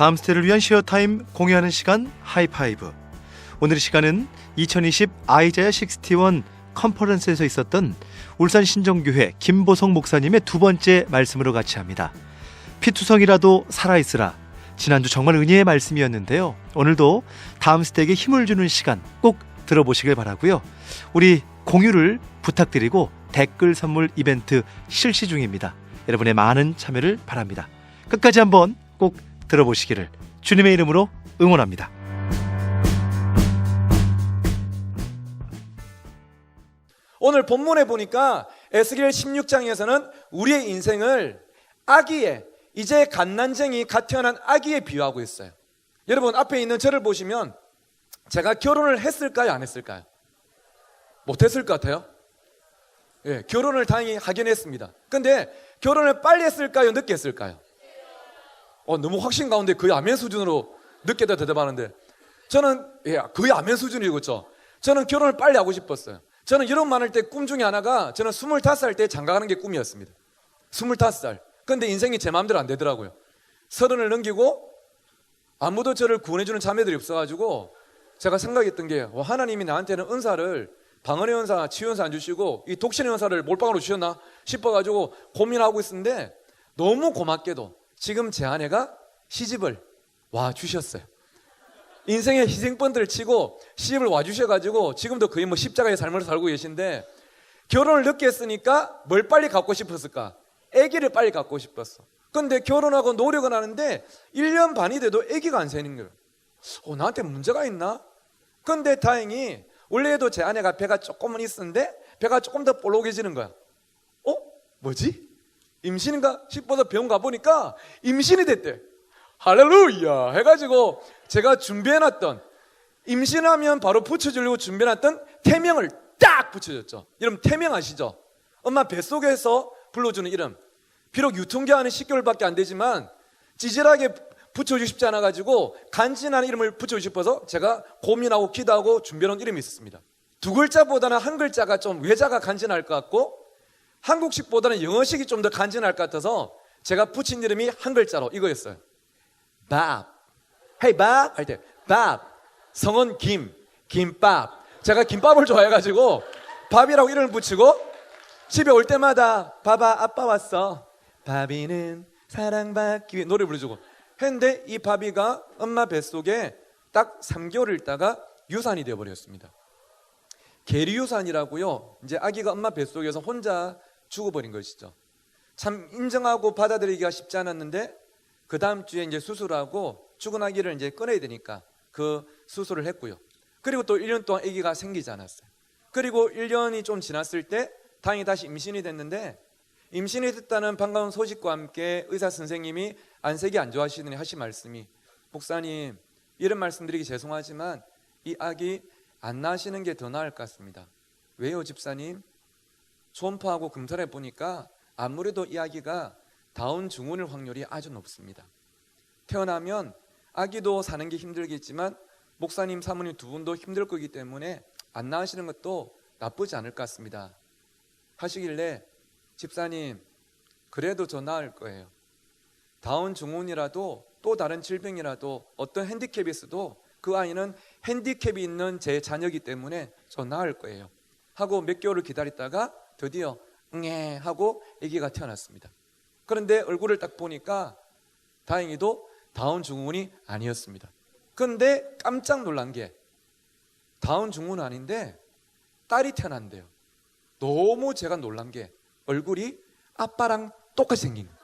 다음 스테를 위한 시어타임 공유하는 시간 하이파이브. 오늘의 시간은 2020 아이자야 61 컨퍼런스에서 있었던 울산 신정교회 김보성 목사님의 두 번째 말씀으로 같이 합니다. 피투성이라도 살아있으라. 지난주 정말 은혜의 말씀이었는데요. 오늘도 다음 스택에 힘을 주는 시간 꼭 들어보시길 바라고요. 우리 공유를 부탁드리고 댓글 선물 이벤트 실시 중입니다. 여러분의 많은 참여를 바랍니다. 끝까지 한번 꼭 들어보시기를 주님의 이름으로 응원합니다. 오늘 본문에 보니까 에스겔 16장에서는 우리의 인생을 아기의 이제 갓난쟁이 갓 태어난 아기에 비유하고 있어요. 여러분 앞에 있는 저를 보시면 제가 결혼을 했을까요 안 했을까요? 못했을 것 같아요. 예, 결혼을 다행히 하긴 했습니다. 근데 결혼을 빨리 했을까요 늦게 했을까요? 어, 너무 확신 가운데 거의 아멘 수준으로 늦게도 대답하는데 저는 예, 거의 아멘 수준이고 그렇죠. 저는 결혼을 빨리 하고 싶었어요. 저는 이런 많을 때 꿈 중에 하나가 저는 25살 때 장가가는 게 꿈이었습니다. 25살. 근데 인생이 제 마음대로 안 되더라고요. 서른을 넘기고 아무도 저를 구원해주는 자매들이 없어가지고 제가 생각했던 게 와, 하나님이 나한테는 은사를 방언의 은사, 치유 은사 안 주시고 이 독신의 은사를 몰빵으로 주셨나 싶어가지고 고민하고 있었는데 너무 고맙게도 지금 제 아내가 시집을 와 주셨어요. 인생의 희생번들을 치고 시집을 와 주셔가지고 지금도 거의 뭐 십자가의 삶을 살고 계신데 결혼을 늦게 했으니까 뭘 빨리 갖고 싶었을까? 아기를 빨리 갖고 싶었어. 근데 결혼하고 노력은 하는데 1년 반이 돼도 아기가 안 생기는 거예요. 어, 나한테 문제가 있나? 근데 다행히 원래도 제 아내가 배가 조금은 있었는데 배가 조금 더 볼록해지는 거야. 어? 뭐지? 임신인가 싶어서 병원 가보니까 임신이 됐대. 할렐루야! 해가지고 제가 준비해놨던 임신하면 바로 붙여주려고 준비해놨던 태명을 딱 붙여줬죠. 이름 태명 아시죠? 엄마 뱃속에서 불러주는 이름. 비록 유통기한은 10개월밖에 안 되지만 찌질하게 붙여주고 싶지 않아가지고 간지나는 이름을 붙여주고 싶어서 제가 고민하고 기도하고 준비해놓은 이름이 있었습니다. 두 글자보다는 한 글자가 좀 외자가 간지날 것 같고 한국식보다는 영어식이 좀 더 간지날 것 같아서 제가 붙인 이름이 한 글자로 이거였어요. 밥. Hey 밥할 때 밥. 성은 김. 김밥. 제가 김밥을 좋아해가지고 밥이라고 이름을 붙이고 집에 올 때마다 봐봐 아빠 왔어. 바비는 사랑받기 위해 노래 부르주고 했는데 이 바비가 엄마 뱃속에 딱 3개월 있다가 유산이 되어버렸습니다. 계리유산이라고요. 이제 아기가 엄마 뱃속에서 혼자 죽어버린 것이죠. 참 인정하고 받아들이기가 쉽지 않았는데 그 다음 주에 이제 수술하고 죽은 아기를 이제 꺼내야 되니까 그 수술을 했고요. 그리고 또 1년 동안 아기가 생기지 않았어요. 그리고 1년이 좀 지났을 때 다행히 다시 임신이 됐는데 임신이 됐다는 반가운 소식과 함께 의사 선생님이 안색이 안 좋아하시더니 하신 말씀이 목사님 이런 말씀드리기 죄송하지만 이 아기 안 낳으시는 게 더 나을 것 같습니다. 왜요 집사님? 초음파하고 검사를 해보니까 아무래도 이 아기가 다운 증후군일 확률이 아주 높습니다. 태어나면 아기도 사는 게 힘들겠지만 목사님 사모님 두 분도 힘들 거기 때문에 안 낳으시는 것도 나쁘지 않을 것 같습니다. 하시길래 집사님 그래도 더 나을 거예요. 다운 증후군이라도 또 다른 질병이라도 어떤 핸디캡이 있어도 그 아이는 핸디캡이 있는 제 자녀이기 때문에 저 나을 거예요. 하고 몇 개월을 기다렸다가 드디어 응애 하고 아기가 태어났습니다. 그런데 얼굴을 딱 보니까 다행히도 다운 증후군이 아니었습니다. 그런데 깜짝 놀란 게 다운 증후군 아닌데 딸이 태어난대요. 너무 제가 놀란 게 얼굴이 아빠랑 똑같이 생긴 거예요.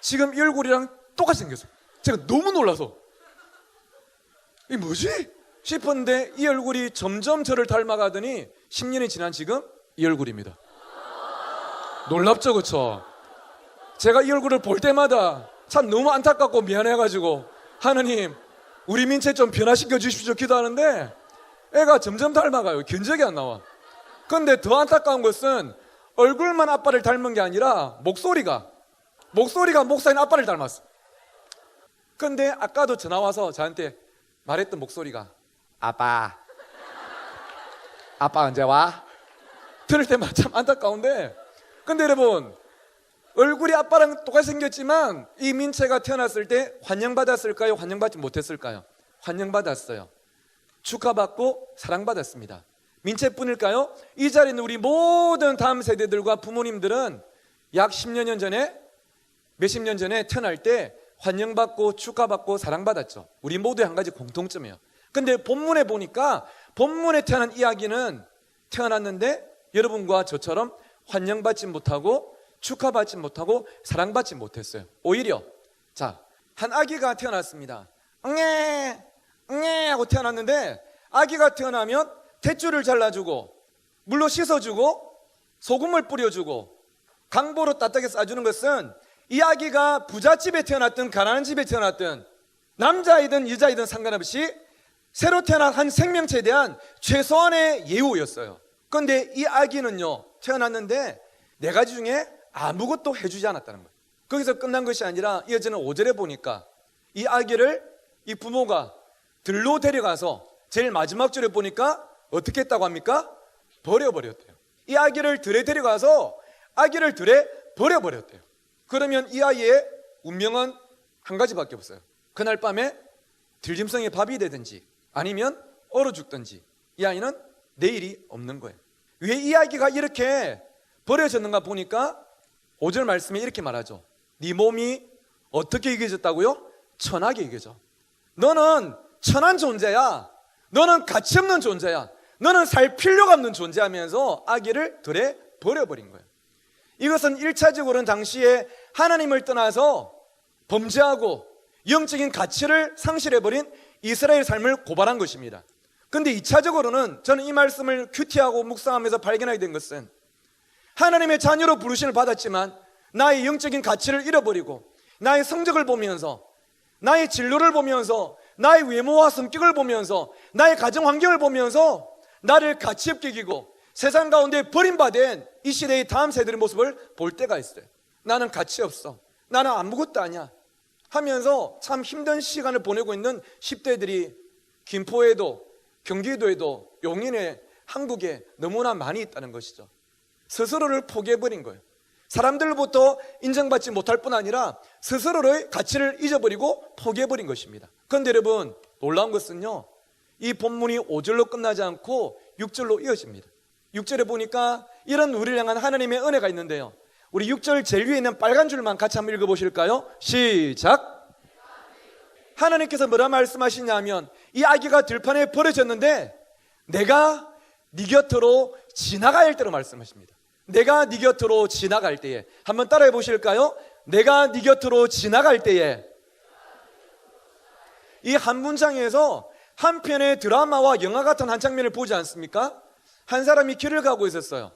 지금 이 얼굴이랑 똑같이 생겼어요. 제가 너무 놀라서 이 뭐지? 싶었는데 이 얼굴이 점점 저를 닮아가더니 10년이 지난 지금 이 얼굴입니다. 놀랍죠, 그쵸? 제가 이 얼굴을 볼 때마다 참 너무 안타깝고 미안해가지고 하느님 우리 민채 좀 변화시켜 주십시오 기도하는데 애가 점점 닮아가요. 견적이 안 나와. 근데 더 안타까운 것은 얼굴만 아빠를 닮은 게 아니라 목소리가 목소리가 목사님 아빠를 닮았어. 근데 아까도 전화 와서 저한테 말했던 목소리가 아빠 아빠 언제 와? 들을 때마다 참 안타까운데 근데 여러분 얼굴이 아빠랑 똑같이 생겼지만 이 민채가 태어났을 때 환영받았을까요? 환영받지 못했을까요? 환영받았어요. 축하받고 사랑받았습니다. 민채뿐일까요? 이 자리에 있는 우리 모든 다음 세대들과 부모님들은 약 10여 년 전에 몇십 년 전에 태어날 때 환영받고 축하받고 사랑받았죠. 우리 모두의 한 가지 공통점이에요. 근데 본문에 보니까 본문에 태어난 이야기는 태어났는데 여러분과 저처럼 환영받지 못하고 축하받지 못하고 사랑받지 못했어요. 오히려 자, 한 아기가 태어났습니다. 응애 응애 하고 태어났는데 아기가 태어나면 탯줄을 잘라주고 물로 씻어주고 소금을 뿌려주고 강보로 따뜻하게 싸주는 것은 이 아기가 부잣집에 태어났든 가난한 집에 태어났든 남자이든 여자이든 상관없이 새로 태어난 한 생명체에 대한 최소한의 예우였어요. 그런데 이 아기는요 태어났는데 네 가지 중에 아무것도 해주지 않았다는 거예요. 거기서 끝난 것이 아니라 이어지는 5절에 보니까 이 아기를 이 부모가 들로 데려가서 제일 마지막 절에 보니까 어떻게 했다고 합니까? 버려버렸대요. 이 아기를 들에 데려가서 아기를 들에 버려버렸대요. 그러면 이 아이의 운명은 한 가지밖에 없어요. 그날 밤에 들짐승의 밥이 되든지 아니면 얼어 죽든지 이 아이는 내일이 없는 거예요. 왜 이 아기가 이렇게 버려졌는가 보니까 5절 말씀에 이렇게 말하죠. 네 몸이 어떻게 이겨졌다고요? 천하게 이겨져. 너는 천한 존재야. 너는 가치 없는 존재야. 너는 살 필요가 없는 존재하면서 아기를 들에 버려버린 거예요. 이것은 1차적으로는 당시에 하나님을 떠나서 범죄하고 영적인 가치를 상실해버린 이스라엘 삶을 고발한 것입니다. 근데 2차적으로는 저는 이 말씀을 큐티하고 묵상하면서 발견하게 된 것은 하나님의 자녀로 부르심을 받았지만 나의 영적인 가치를 잃어버리고 나의 성적을 보면서 나의 진로를 보면서 나의 외모와 성격을 보면서 나의 가정 환경을 보면서 나를 가치 없게 여기고 세상 가운데 버림받은 이 시대의 다음 세대의 모습을 볼 때가 있어요. 나는 가치 없어. 나는 아무것도 아니야. 하면서 참 힘든 시간을 보내고 있는 10대들이 김포에도 경기도에도 용인에 한국에 너무나 많이 있다는 것이죠. 스스로를 포기해버린 거예요. 사람들로부터 인정받지 못할 뿐 아니라 스스로의 가치를 잊어버리고 포기해버린 것입니다. 그런데 여러분 놀라운 것은요. 이 본문이 5절로 끝나지 않고 6절로 이어집니다. 6절에 보니까 이런 우리를 향한 하나님의 은혜가 있는데요. 우리 6절 제일 위에 있는 빨간 줄만 같이 한번 읽어보실까요? 시작! 하나님께서 뭐라 말씀하시냐면 이 아기가 들판에 버려졌는데 내가 네 곁으로 지나갈 때로 말씀하십니다. 내가 네 곁으로 지나갈 때에 한번 따라해 보실까요? 내가 네 곁으로 지나갈 때에 이 한 문장에서 한 편의 드라마와 영화 같은 한 장면을 보지 않습니까? 한 사람이 길을 가고 있었어요.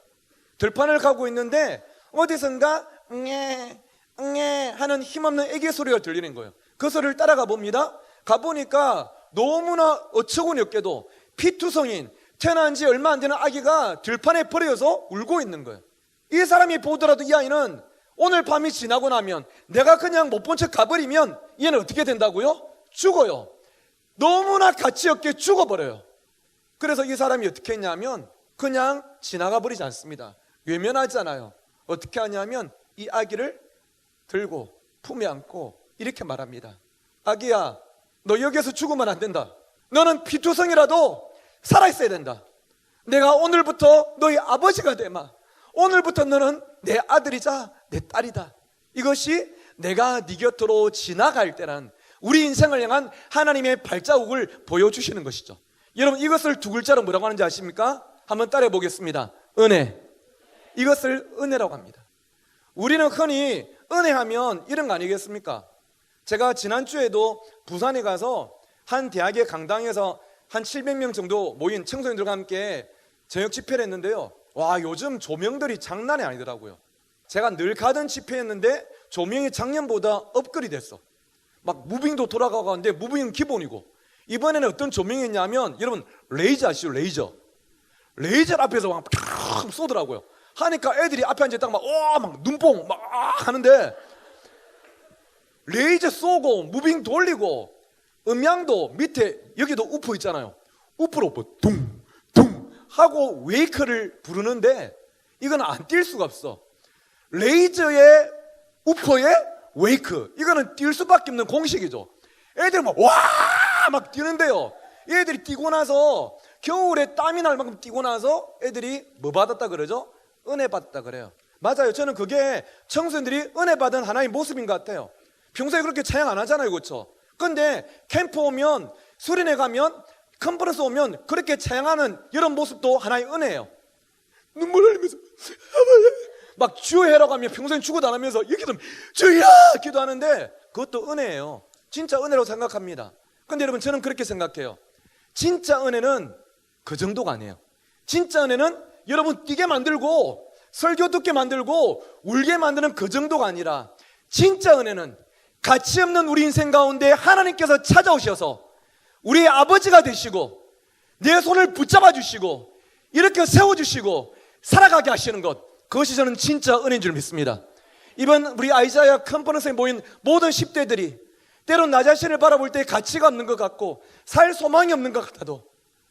들판을 가고 있는데 어디선가 응애 응애 하는 힘없는 애기 소리가 들리는 거예요. 그 소리를 따라가 봅니다. 가 보니까 너무나 어처구니 없게도 피투성인 태어난 지 얼마 안 되는 아기가 들판에 버려져서 울고 있는 거예요. 이 사람이 보더라도 이 아이는 오늘 밤이 지나고 나면 내가 그냥 못 본 척 가버리면 얘는 어떻게 된다고요? 죽어요. 너무나 가치 없게 죽어버려요. 그래서 이 사람이 어떻게 했냐면 그냥 지나가 버리지 않습니다. 외면하잖아요. 어떻게 하냐면 이 아기를 들고 품에 안고 이렇게 말합니다. 아기야, 너 여기서 죽으면 안 된다. 너는 피투성이라도 살아있어야 된다. 내가 오늘부터 너희 아버지가 되마. 오늘부터 너는 내 아들이자 내 딸이다. 이것이 내가 네 곁으로 지나갈 때란 우리 인생을 향한 하나님의 발자국을 보여주시는 것이죠. 여러분 이것을 두 글자로 뭐라고 하는지 아십니까? 한번 따라해 보겠습니다. 은혜. 이것을 은혜라고 합니다. 우리는 흔히 은혜하면 이런 거 아니겠습니까? 제가 지난주에도 부산에 가서 한 대학의 강당에서 한 700명 정도 모인 청소년들과 함께 저녁 집회를 했는데요. 와, 요즘 조명들이 장난이 아니더라고요. 제가 늘 가던 집회였는데 조명이 작년보다 업글이 됐어. 막 무빙도 돌아가고 하는데 무빙은 기본이고 이번에는 어떤 조명이었냐면 여러분 레이저 아시죠? 레이저. 레이저 앞에서 막팍 쏘더라고요. 하니까 애들이 앞에 앉아 있다가 막, 와, 막 눈뽕 막 아, 하는데 레이저 쏘고 무빙 돌리고 음향도 밑에 여기도 우프 있잖아요. 우프로 뭐 둥, 둥 하고 웨이크를 부르는데 이건 안 뛸 수가 없어. 레이저의 우퍼에 웨이크. 이거는 뛸 수밖에 없는 공식이죠. 애들 막, 와! 막 뛰는데요. 애들이 뛰고 나서 겨울에 땀이 날 만큼 뛰고 나서 애들이 뭐 받았다 그러죠? 은혜 받았다 그래요. 맞아요. 저는 그게 청소년들이 은혜 받은 하나의 모습인 것 같아요. 평소에 그렇게 찬양 안 하잖아요. 그렇죠? 근데 캠프 오면 수련회 가면 컨퍼런스 오면 그렇게 찬양하는 이런 모습도 하나의 은혜예요. 눈물 흘리면서 막 주여해라고 하면 평소엔 죽어도 안 하면서 여기도 주여 기도하는데 그것도 은혜예요. 진짜 은혜라고 생각합니다. 근데 여러분 저는 그렇게 생각해요. 진짜 은혜는 그 정도가 아니에요. 진짜 은혜는 여러분 뛰게 만들고 설교 듣게 만들고 울게 만드는 그 정도가 아니라 진짜 은혜는 가치 없는 우리 인생 가운데 하나님께서 찾아오셔서 우리의 아버지가 되시고 내 손을 붙잡아 주시고 이렇게 세워 주시고 살아가게 하시는 것 그것이 저는 진짜 은혜인 줄 믿습니다. 이번 우리 아이자야 컨퍼런스에 모인 모든 10대들이 때론 나 자신을 바라볼 때 가치가 없는 것 같고 살 소망이 없는 것 같아도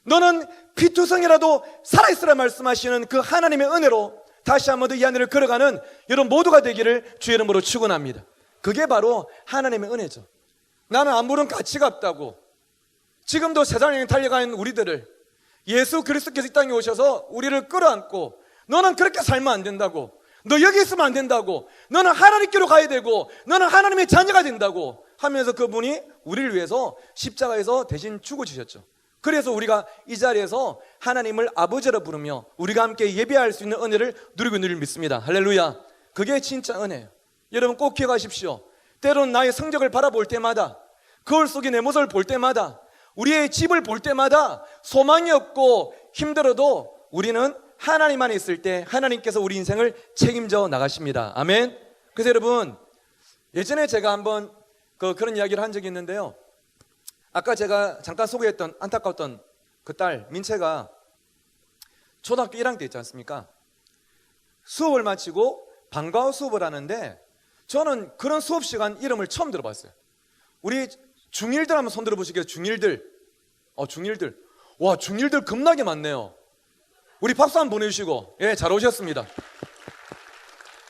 너는 피투성이라도 살아있으라 말씀하시는 그 하나님의 은혜로 다시 한 번 더이 하늘을 걸어가는 여러분 모두가 되기를 주의 이름으로 축원합니다. 그게 바로 하나님의 은혜죠. 나는 아무런 가치가 없다고 지금도 세상에 달려가는 우리들을 예수 그리스도께서 이 땅에 오셔서 우리를 끌어안고 너는 그렇게 살면 안 된다고 너 여기 있으면 안 된다고 너는 하나님께로 가야 되고 너는 하나님의 자녀가 된다고 하면서 그분이 우리를 위해서 십자가에서 대신 죽어주셨죠. 그래서 우리가 이 자리에서 하나님을 아버지라 부르며 우리가 함께 예배할 수 있는 은혜를 누리고 있는 줄 믿습니다. 할렐루야. 그게 진짜 은혜예요. 여러분 꼭 기억하십시오. 때론 나의 성적을 바라볼 때마다 거울 속에 내 모습을 볼 때마다 우리의 집을 볼 때마다 소망이 없고 힘들어도 우리는 하나님 안에 있을 때 하나님께서 우리 인생을 책임져 나가십니다. 아멘. 그래서 여러분 예전에 제가 한번 그 그런 이야기를 한 적이 있는데요. 아까 제가 잠깐 소개했던 안타까웠던 그 딸 민채가 초등학교 1학년 때 있지 않습니까? 수업을 마치고 방과후 수업을 하는데 저는 그런 수업 시간 이름을 처음 들어봤어요. 우리 중1들 한번 손 들어보시겠어요? 중1들. 어, 중1들. 와, 중1들 겁나게 많네요. 우리 박수 한번 보내주시고, 예, 잘 오셨습니다.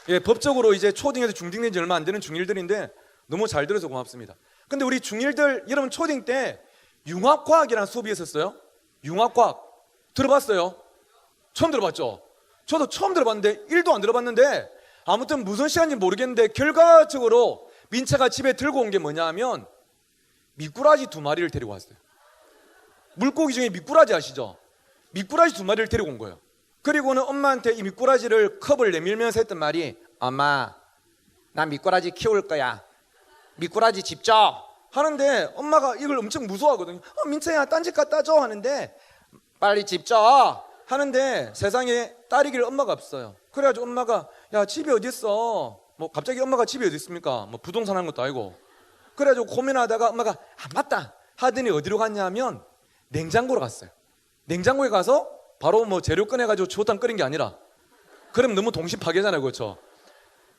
예, 법적으로 이제 초딩에서 중딩 된지 얼마 안 되는 중1들인데 너무 잘 들어서 고맙습니다. 근데 우리 중1들, 여러분 초딩 때 융합과학이라는 수업이 있었어요. 융합과학. 들어봤어요? 처음 들어봤죠? 저도 처음 들어봤는데, 1도 안 들어봤는데, 아무튼 무슨 시간인지 모르겠는데, 결과적으로 민채가 집에 들고 온 게 뭐냐 하면, 미꾸라지 두 마리를 데리고 왔어요. 물고기 중에 미꾸라지 아시죠? 미꾸라지 두 마리를 데리고 온 거예요. 그리고는 엄마한테 이 미꾸라지를 컵을 내밀면서 했던 말이 엄마, 나 미꾸라지 키울 거야. 미꾸라지 집죠? 하는데 엄마가 이걸 엄청 무서워하거든요. 어, 민채야, 딴집 갖다 줘 하는데 빨리 집죠? 하는데 세상에 딸이길 엄마가 없어요. 그래가지고 엄마가 야 집이 어디 있어? 뭐 갑자기 엄마가 집이 어디 있습니까? 뭐 부동산 한 것도 아니고. 그래가지고 고민하다가 엄마가 아 맞다 하더니 어디로 갔냐면 냉장고로 갔어요. 냉장고에 가서 바로 뭐 재료 꺼내가지고 조탕 끓인 게 아니라 그럼 너무 동심 파괴잖아요, 그렇죠?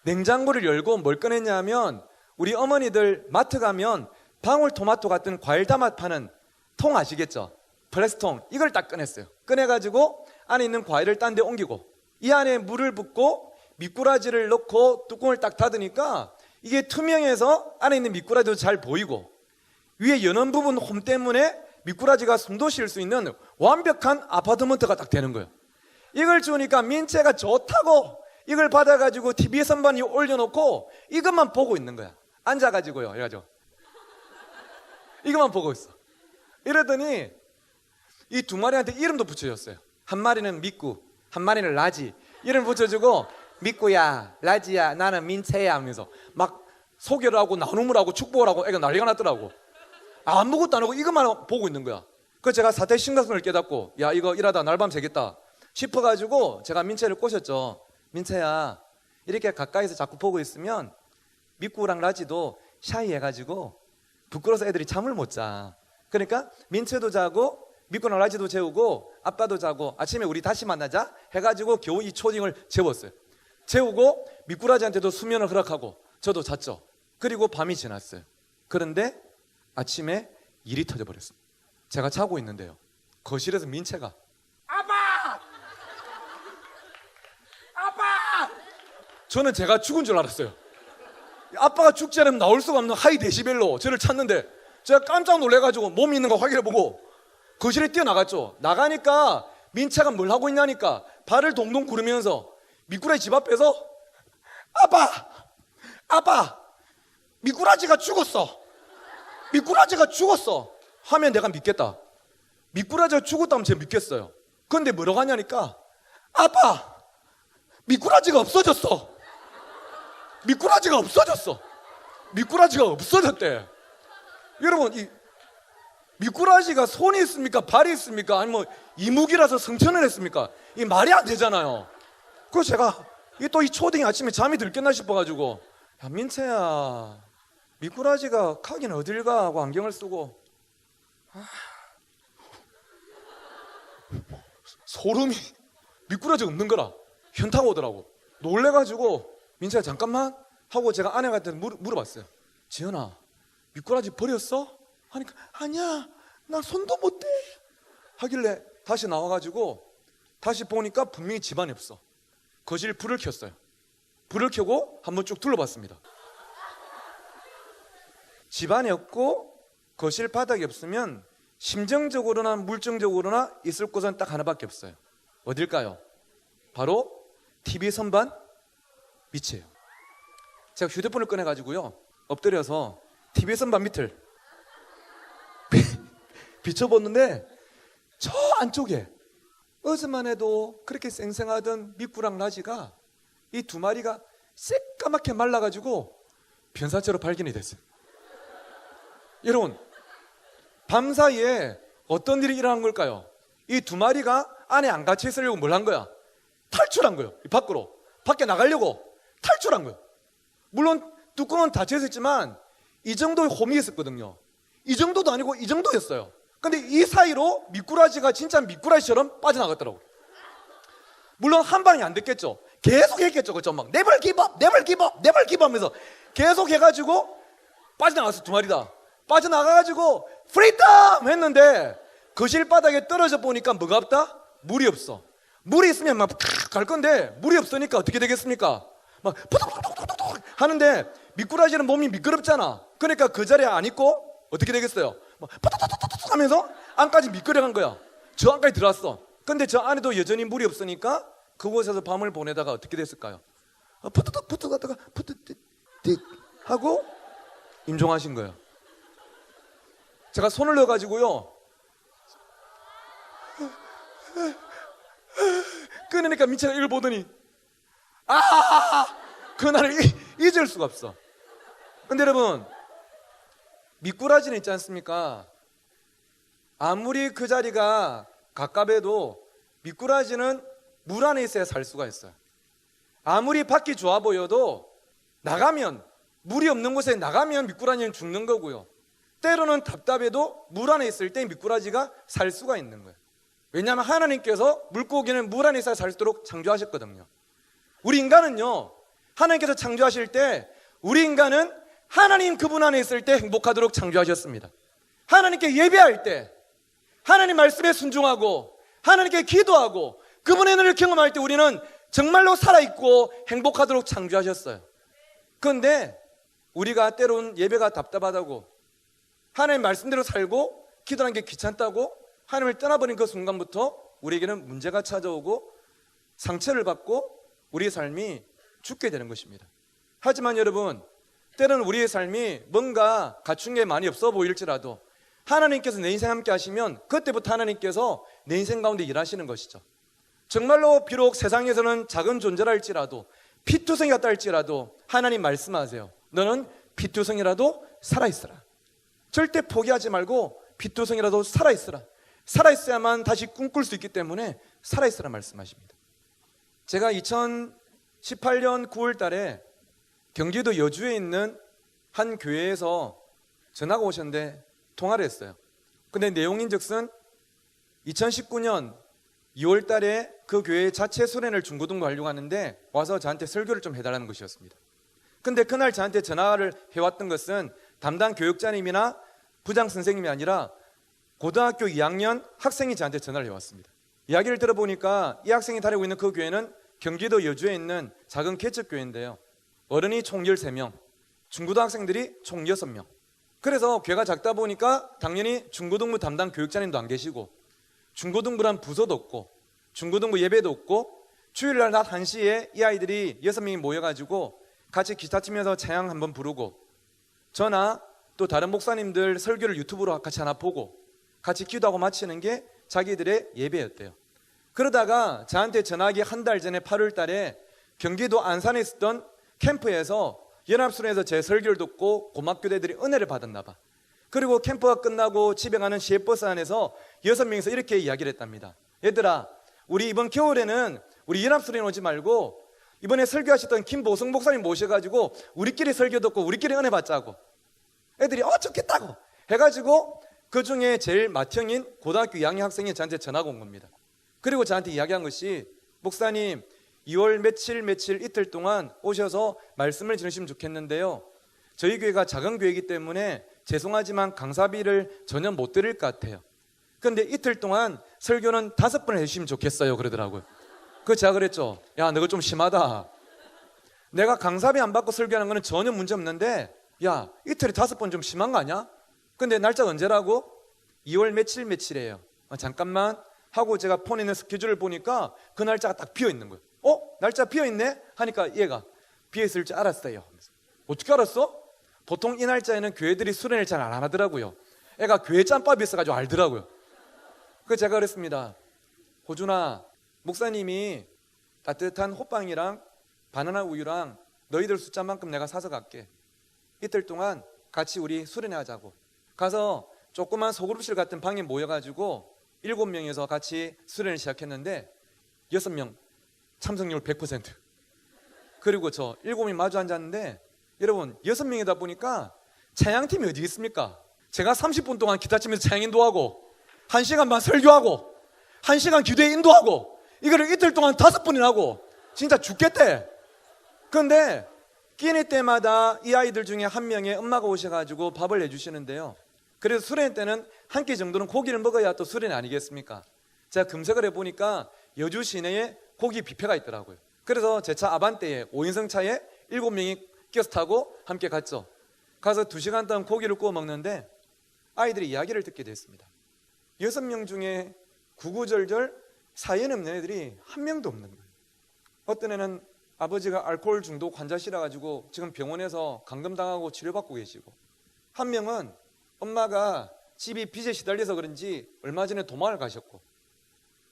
냉장고를 열고 뭘 꺼냈냐면 우리 어머니들 마트 가면 방울토마토 같은 과일 담아 파는 통 아시겠죠? 플렉스통 이걸 딱 꺼냈어요. 꺼내가지고 안에 있는 과일을 딴 데 옮기고 이 안에 물을 붓고 미꾸라지를 넣고 뚜껑을 딱 닫으니까 이게 투명해서 안에 있는 미꾸라지도 잘 보이고 위에 연한 부분 홈 때문에 미꾸라지가 숨도 쉴 수 있는 완벽한 아파트먼트가 딱 되는 거예요. 이걸 주니까 민채가 좋다고 이걸 받아가지고 TV 선반에 올려놓고 이것만 보고 있는 거야. 앉아가지고요. 이래가지고 이것만 보고 있어. 이러더니 이 두 마리한테 이름도 붙여줬어요. 한 마리는 미꾸, 한 마리는 라지. 이름 붙여주고 미꾸야, 라지야, 나는 민채야 하면서 막 소개를 하고 나눔을 하고 축복을 하고 애가 난리가 났더라고. 아무것도 안 하고 이것만 보고 있는 거야. 그래서 제가 사태 심각성을 깨닫고 야 이거 일하다 날밤 새겠다 싶어가지고 제가 민채를 꼬셨죠. 민채야 이렇게 가까이서 자꾸 보고 있으면 미꾸랑 라지도 샤이해가지고 부끄러워서 애들이 잠을 못 자. 그러니까 민채도 자고 미꾸랑 라지도 재우고 아빠도 자고 아침에 우리 다시 만나자 해가지고 겨우 이 초딩을 재웠어요. 재우고 미꾸라지한테도 수면을 허락하고 저도 잤죠. 그리고 밤이 지났어요. 그런데 아침에 일이 터져버렸습니다. 제가 자고 있는데요. 거실에서 민채가 아빠! 아빠! 저는 제가 죽은 줄 알았어요. 아빠가 죽지 않으면 나올 수가 없는 하이 데시벨로 저를 찾는데 제가 깜짝 놀래가지고 몸이 있는 거 확인해보고 거실에 뛰어나갔죠. 나가니까 민차가 뭘 하고 있냐니까 발을 동동 구르면서 미꾸라지 집 앞에서 아빠! 아빠! 미꾸라지가 죽었어! 미꾸라지가 죽었어! 하면 내가 믿겠다. 미꾸라지가 죽었다면 제가 믿겠어요. 그런데 뭐라고 하냐니까 아빠! 미꾸라지가 없어졌어! 미꾸라지가 없어졌어! 미꾸라지가 없어졌대. 여러분, 이 미꾸라지가 손이 있습니까? 발이 있습니까? 아니면 이무기라서 성천을 했습니까? 이 말이 안 되잖아요. 그래서 제가 또이 초딩 아침에 잠이 들겠나 싶어가지고 야 민채야 미꾸라지가 가긴 어딜 가 하고 안경을 쓰고 아, 소름이 미꾸라지 없는 거라 현타가 오더라고 놀래가지고 민채야 잠깐만. 하고 제가 아내한테 물, 물어봤어요. 지연아 미꾸라지 버렸어? 하니까 아니야. 나 손도 못 대. 하길래 다시 나와가지고 다시 보니까 분명히 집안에 없어. 거실 불을 켰어요. 불을 켜고 한번 쭉 둘러봤습니다. 집안에 없고 거실 바닥에 없으면 심정적으로나 물정적으로나 있을 곳은 딱 하나밖에 없어요. 어딜까요? 바로 TV 선반 밑이에요 제가 휴대폰을 꺼내가지고요 엎드려서 TV 선반 밑을 비춰봤는데 저 안쪽에 어제만 해도 그렇게 쌩쌩하던 미꾸랑 라지가 이 두 마리가 새까맣게 말라가지고 변사체로 발견이 됐어요. 여러분 밤 사이에 어떤 일이 일어난 걸까요? 이 두 마리가 안에 안 갇혀 있으려고 뭘 한 거야? 탈출한 거예요. 이 밖으로 밖에 나가려고 탈출한 거예요. 물론 뚜껑은 닫혀 있었지만 이 정도의 홈이 있었거든요. 이 정도도 아니고 이 정도였어요. 근데 이 사이로 미꾸라지가 진짜 미꾸라지처럼 빠져나갔더라고요. 물론 한 방이 안 됐겠죠. 계속 했겠죠. 그죠? 막 네벌 기법, 네벌 기법, 네벌 기법 하면서 계속 해가지고 빠져나갔어. 두 마리 다. 빠져나가가지고 프리덤 했는데 거실 바닥에 떨어져 보니까 뭐가 없다? 물이 없어. 물이 있으면 막 갈 건데 물이 없으니까 어떻게 되겠습니까? 막 푸덕푸덕푸덕푸덕 하는데 미꾸라지는 몸이 미끄럽잖아. 그러니까 그 자리에 안 있고 어떻게 되겠어요? 막 푸덕푸덕푸덕 하면서 안까지 미끄러간 거야. 저 안까지 들어왔어. 근데 저 안에도 여전히 물이 없으니까 그곳에서 밤을 보내다가 어떻게 됐을까요? 아, 푸드득 푸드 하다가 푸드득 하고 임종하신 거예요. 제가 손을 넣어가지고요. 끊으니까 미쳐가 이걸 보더니 아 그날을 이- 잊을 수가 없어. 근데 여러분 미꾸라지는 있지 않습니까? 아무리 그 자리가 가깝해도 미꾸라지는 물 안에 있어야 살 수가 있어요. 아무리 밖이 좋아 보여도 나가면 물이 없는 곳에 나가면 미꾸라지는 죽는 거고요. 때로는 답답해도 물 안에 있을 때 미꾸라지가 살 수가 있는 거예요. 왜냐하면 하나님께서 물고기는 물 안에 있어야 살도록 창조하셨거든요. 우리 인간은요, 하나님께서 창조하실 때 우리 인간은 하나님 그분 안에 있을 때 행복하도록 창조하셨습니다. 하나님께 예배할 때, 하나님 말씀에 순종하고, 하나님께 기도하고, 그분의 은혜를 경험할 때 우리는 정말로 살아있고 행복하도록 창조하셨어요. 그런데 우리가 때론 예배가 답답하다고, 하나님 말씀대로 살고, 기도하는 게 귀찮다고, 하나님을 떠나버린 그 순간부터 우리에게는 문제가 찾아오고, 상처를 받고, 우리의 삶이 죽게 되는 것입니다. 하지만 여러분, 때로는 우리의 삶이 뭔가 갖춘 게 많이 없어 보일지라도 하나님께서 내 인생 함께 하시면 그때부터 하나님께서 내 인생 가운데 일하시는 것이죠. 정말로 비록 세상에서는 작은 존재라 할지라도 피투성이 같다 할지라도 하나님 말씀하세요. 너는 피투성이라도 살아있으라. 절대 포기하지 말고 피투성이라도 살아있으라. 살아있어야만 다시 꿈꿀 수 있기 때문에 살아있으라 말씀하십니다. 제가 2018년 9월 달에 경기도 여주에 있는 한 교회에서 전화가 오셨는데 통화를 했어요. 근데 내용인 즉슨 2019년 2월 달에 그 교회 자체 수련을 중고등부 하려고 하는데 와서 저한테 설교를 좀 해달라는 것이었습니다. 근데 그날 저한테 전화를 해왔던 것은 담당 교육자님이나 부장 선생님이 아니라 고등학교 2학년 학생이 저한테 전화를 해왔습니다. 이야기를 들어보니까 이 학생이 다니고 있는 그 교회는 경기도 여주에 있는 작은 개척교회인데요. 어른이 총 13명, 중고등학생들이 총 6명. 그래서 교회가 작다 보니까 당연히 중고등부 담당 교육자님도 안 계시고 중고등부란 부서도 없고 중고등부 예배도 없고 주일날 낮 1시에 이 아이들이 6명이 모여가지고 같이 기타 치면서 찬양 한번 부르고 저나 또 다른 목사님들 설교를 유튜브로 같이 하나 보고 같이 기도하고 마치는 게 자기들의 예배였대요. 그러다가 저한테 전화기 한 달 전에 8월 달에 경기도 안산에 있었던 캠프에서 연합순에서 제 설교를 듣고 고막교대들이 은혜를 받았나 봐. 그리고 캠프가 끝나고 집에 가는 시외버스 안에서 여섯 명이서 이렇게 이야기를 했답니다. 얘들아, 우리 이번 겨울에는 우리 연합순에 오지 말고 이번에 설교하셨던 김보성 목사님 모셔가지고 우리끼리 설교 듣고 우리끼리 은혜 받자고. 애들이 어 좋겠다고 해가지고 그 중에 제일 맏형인 고등학교 2학년 학생이 저한테 전화가 온 겁니다. 그리고 저한테 이야기한 것이 목사님 2월 며칠 며칠 이틀 동안 오셔서 말씀을 들으시면 좋겠는데요. 저희 교회가 작은 교회이기 때문에 죄송하지만 강사비를 전혀 못 드릴 것 같아요. 근데 이틀 동안 설교는 다섯 번을 해주시면 좋겠어요. 그러더라고요. 그 제가 그랬죠. 야, 너가 좀 심하다. 내가 강사비 안 받고 설교하는 거는 전혀 문제 없는데, 야, 이틀에 다섯 번 좀 심한 거 아니야? 근데 날짜가 언제라고? 2월 며칠 며칠이에요. 아, 잠깐만 하고 제가 폰에 있는 스케줄을 보니까 그 날짜가 딱 비어 있는 거예요. 어? 날짜 비어 있네? 하니까 얘가 비어 있을 줄 알았어요. 어떻게 알았어? 보통 이 날짜에는 교회들이 수련을 잘 안 하더라고요. 애가 교회 짬밥이 있어가지고 알더라고요. 그 제가 그랬습니다. 호준아, 목사님이 따뜻한 호빵이랑 바나나 우유랑 너희들 숫자만큼 내가 사서 갈게. 이틀 동안 같이 우리 수련회 하자고. 가서 조그만 소그룹실 같은 방에 모여가지고 일곱 명이서 같이 수련을 시작했는데 여섯 명 참석률 100%. 그리고 저 일곱이 마주 앉았는데 여러분 여섯 명이다 보니까 찬양팀이 어디 있습니까? 제가 30분 동안 기타 치면서 찬양 인도하고 한 시간 반 설교하고 한 시간 기도에 인도하고 이거를 이틀 동안 다섯 번이나 하고 진짜 죽겠대. 그런데 끼니 때마다 이 아이들 중에 한 명의 엄마가 오셔가지고 밥을 내주시는데요. 그래서 수련회 때는 한 끼 정도는 고기를 먹어야 또 수련회 아니겠습니까? 제가 검색을 해보니까 여주 시내에 고기 뷔페가 있더라고요. 그래서 제 차 아반떼에 5인승 차에 7명이 끼어서 타고 함께 갔죠. 가서 2시간 동안 고기를 구워 먹는데 아이들이 이야기를 듣게 됐습니다. 6명 중에 구구절절 사연 없는 애들이 한 명도 없는 거예요. 어떤 애는 아버지가 알코올 중독 환자시라 가지고 지금 병원에서 감금당하고 치료받고 계시고 한 명은 엄마가 집이 빚에 시달려서 그런지 얼마 전에 도망을 가셨고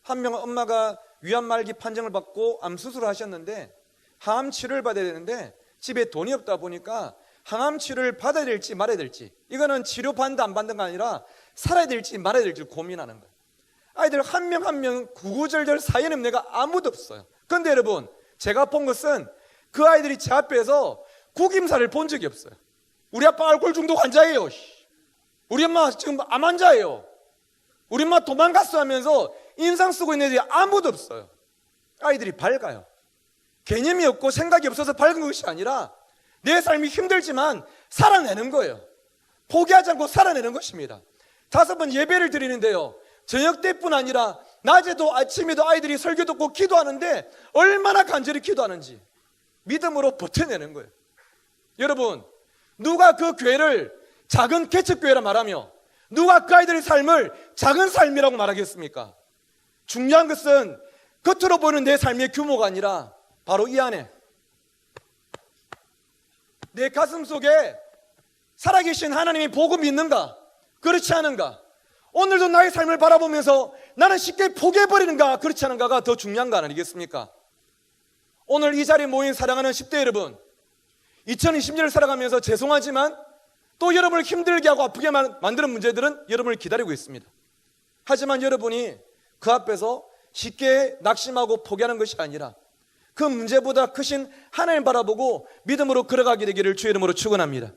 한 명은 엄마가 위암 말기 판정을 받고 암 수술을 하셨는데 항암 치료를 받아야 되는데 집에 돈이 없다 보니까 항암 치료를 받아야 될지 말아야 될지 이거는 치료 받는다 안 받는 거 아니라 살아야 될지 말아야 될지 고민하는 거예요. 아이들 한 명 한 명 구구절절 사연은 내가 아무도 없어요. 그런데 여러분 제가 본 것은 그 아이들이 제 앞에서 구김살을 본 적이 없어요. 우리 아빠 알코올 중독 환자예요. 씨. 우리 엄마 지금 암 환자예요. 우리 엄마 도망갔어 하면서 인상 쓰고 있는 애들이 아무도 없어요. 아이들이 밝아요. 개념이 없고 생각이 없어서 밝은 것이 아니라 내 삶이 힘들지만 살아내는 거예요. 포기하지 않고 살아내는 것입니다. 다섯 번 예배를 드리는데요. 저녁 때뿐 아니라 낮에도 아침에도 아이들이 설교 듣고 기도하는데 얼마나 간절히 기도하는지 믿음으로 버텨내는 거예요. 여러분, 누가 그 교회를 작은 개척교회라 말하며 누가 그 아이들의 삶을 작은 삶이라고 말하겠습니까? 중요한 것은 겉으로 보이는 내 삶의 규모가 아니라 바로 이 안에 내 가슴 속에 살아계신 하나님이 보고 믿는가? 그렇지 않은가? 오늘도 나의 삶을 바라보면서 나는 쉽게 포기해버리는가? 그렇지 않은가가 더 중요한 거 아니겠습니까? 오늘 이 자리에 모인 사랑하는 10대 여러분, 2020년을 살아가면서 죄송하지만 또 여러분을 힘들게 하고 아프게 만- 만드는 문제들은 여러분을 기다리고 있습니다. 하지만 여러분이 그 앞에서 쉽게 낙심하고 포기하는 것이 아니라 그 문제보다 크신 하나님 바라보고 믿음으로 걸어가게 되기를 주의 이름으로 축원합니다.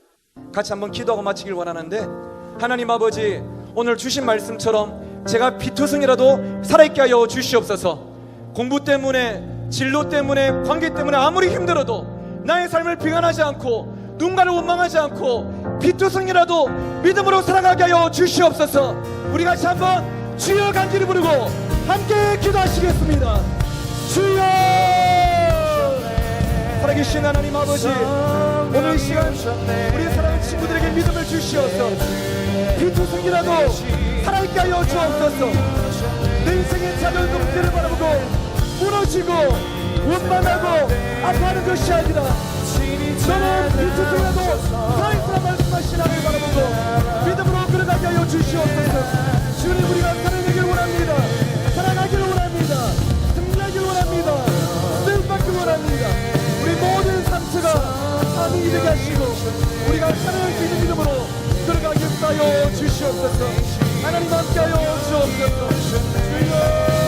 같이 한번 기도하고 마치길 원하는데 하나님 아버지 오늘 주신 말씀처럼 제가 비투성이라도 살아있게 하여 주시옵소서 공부 때문에 진로 때문에 관계 때문에 아무리 힘들어도 나의 삶을 비관하지 않고 누군가를 원망하지 않고 비투성이라도 믿음으로 살아가게 하여 주시옵소서. 우리 같이 한번 주여 간절히 부르고 함께 기도하시겠습니다. 주여! 살아계신 하나님 아버지 오늘 이 시간 우리 사랑하는 친구들에게 믿음을 주시어서 비투승이라도 살아있게 하여 주옵소서. 내 인생의 작은 동태를 바라보고 무너지고 원만하고 아파하는 것이 아니라 너는 비투승이라도 살아있으라 말씀하시나를 바라보고 믿음으로 걸어가게 하여 주시옵소서. 주님 우리가 살아내길 원합니다. 살아가길 원합니다. 승리하길 원합니다. 뜻받길 원합니다. 우리 모든 상처가 참이 되게 하시고 우리가 살아날 수 있는 믿음으로 걸어가게 하여 주시옵소서. 하나님 함께 하여 주옵소서